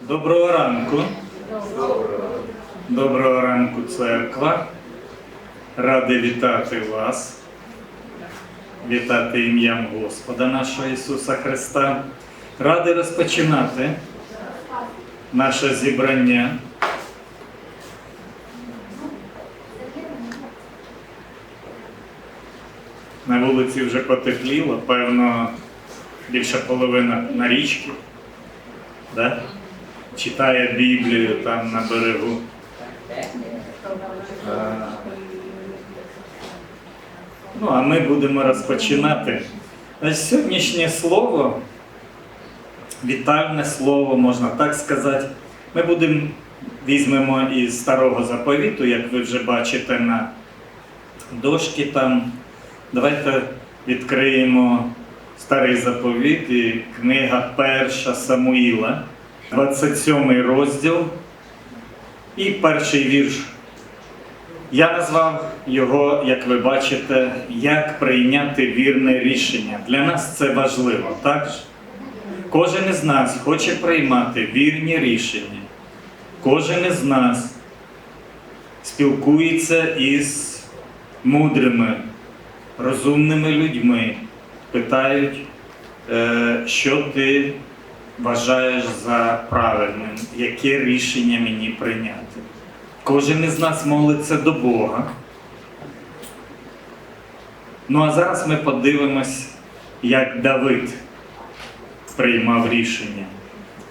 Доброго ранку. Доброго ранку, церква. Радий вітати вас, вітати ім'ям Господа нашого Ісуса Христа. Радий розпочинати наше зібрання. На вулиці вже потепліло, певно, більша половина на річці. Да? Читає Біблію там на берегу. Ну, а ми будемо розпочинати. Сьогоднішнє слово, вітальне слово, можна так сказати. Ми будемо візьмемо із старого заповіту, як ви вже бачите на дошки там. Давайте відкриємо старий заповіт і книга Перша Самуїла, 27 розділ і перший вірш. Я назвав його, як ви бачите, як прийняти вірне рішення. Для нас це важливо, так? Кожен із нас хоче приймати вірні рішення. Кожен із нас спілкується із мудрими, розумними людьми, питають, е, що ти вважаєш за правильним, яке рішення мені прийняти. Кожен із нас молиться до Бога. Ну а зараз ми подивимось, як Давид приймав рішення.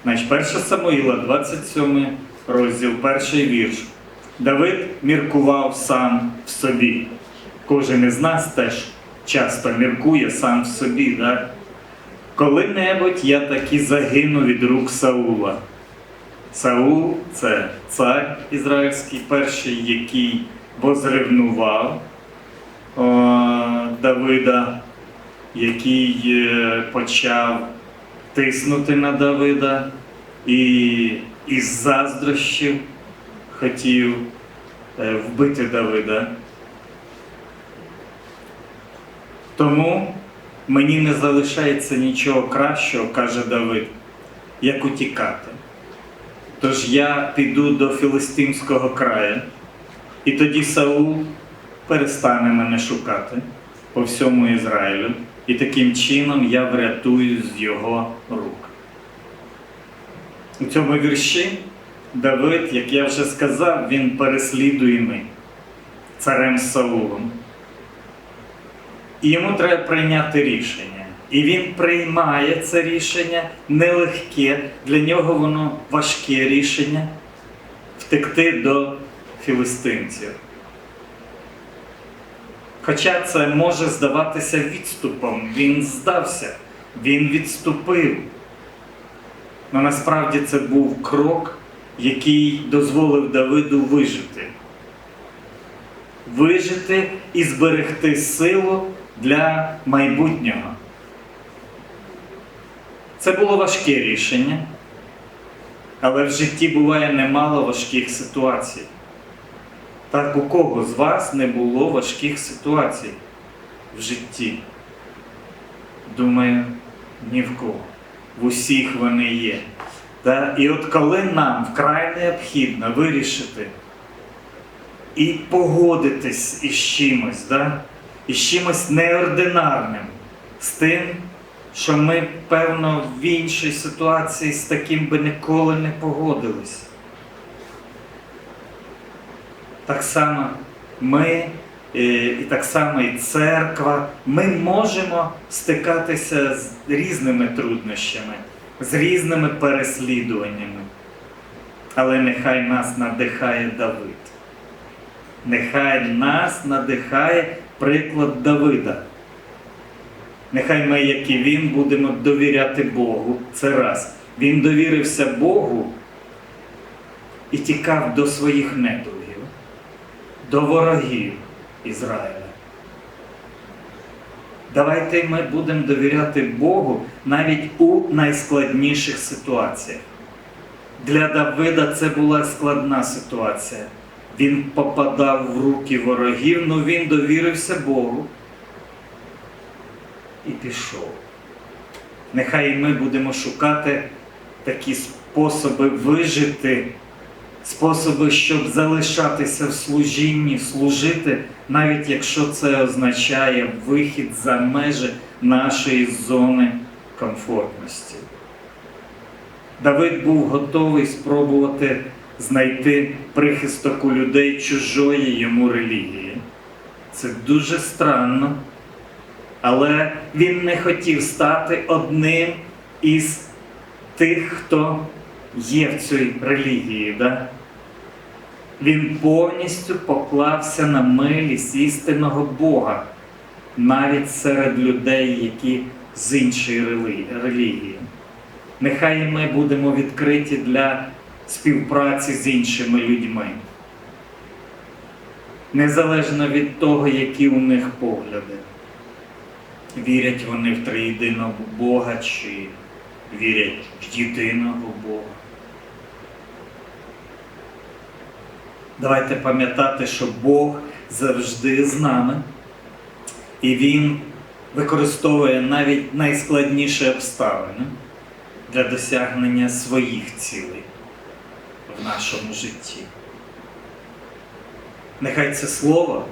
Значить, 1 Самуїла, 27 розділ, перший вірш. Давид міркував сам в собі. Кожен із нас теж часто міркує сам в собі. Да? Коли-небудь я таки загину від рук Саула. Саул це цар ізраїльський, перший, який возревнував о, Давида, який е, почав тиснути на Давида і із заздрощів хотів е, вбити Давида. Тому мені не залишається нічого кращого, каже Давид, як утікати. Тож я піду до Філистимського краю, і тоді Саул перестане мене шукати по всьому Ізраїлю, і таким чином я врятую з його рук. У цьому вірші Давид, як я вже сказав, він переслідуємий царем Саулом. І йому треба прийняти рішення. І він приймає це рішення нелегке, для нього воно важке рішення втекти до філистимців. Хоча це може здаватися відступом, він здався, він відступив. Але насправді це був крок, який дозволив Давиду вижити. Вижити і зберегти силу для майбутнього. Це було важке рішення, але в житті буває немало важких ситуацій. Так у кого з вас не було важких ситуацій в житті? Думаю, ні в кого. В усіх вони є. Та? І от коли нам вкрай необхідно вирішити і погодитись із чимось, да? Із чимось неординарним, з тим, що ми, певно, в іншій ситуації з таким би ніколи не погодились. Так само ми, е, і так само і церква, ми можемо стикатися з різними труднощами, з різними переслідуваннями. Але нехай нас надихає Давид. Нехай нас надихає приклад Давида. Нехай ми, як і він, будемо довіряти Богу. Це раз. Він довірився Богу і тікав до своїх недругів, до ворогів Ізраїля. Давайте ми будемо довіряти Богу навіть у найскладніших ситуаціях. Для Давида це була складна ситуація. Він попадав в руки ворогів, але він довірився Богу і пішов. Нехай ми будемо шукати такі способи вижити, способи, щоб залишатися в служінні, служити, навіть якщо це означає вихід за межі нашої зони комфортності. Давид був готовий спробувати знайти прихисток у людей чужої йому релігії. Це дуже странно, але він не хотів стати одним із тих, хто є в цій релігії. Да? Він повністю поклався на милість істинного Бога, навіть серед людей, які з іншої релігії. Нехай ми будемо відкриті для співпраці з іншими людьми. Незалежно від того, які у них погляди. Вірять вони в триєдиного Бога чи вірять в єдиного Бога. Давайте пам'ятати, що Бог завжди з нами, і Він використовує навіть найскладніші обставини для досягнення своїх цілей в нашому житті. Нехай це слово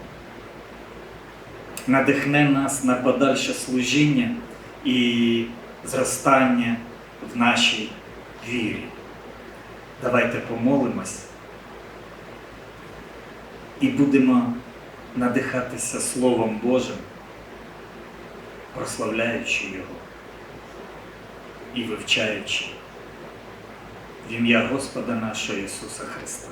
надихне нас на подальше служіння і зростання в нашій вірі. Давайте помолимось і будемо надихатися Словом Божим, прославляючи Його і вивчаючи в ім'я Господа нашого Ісуса Христа.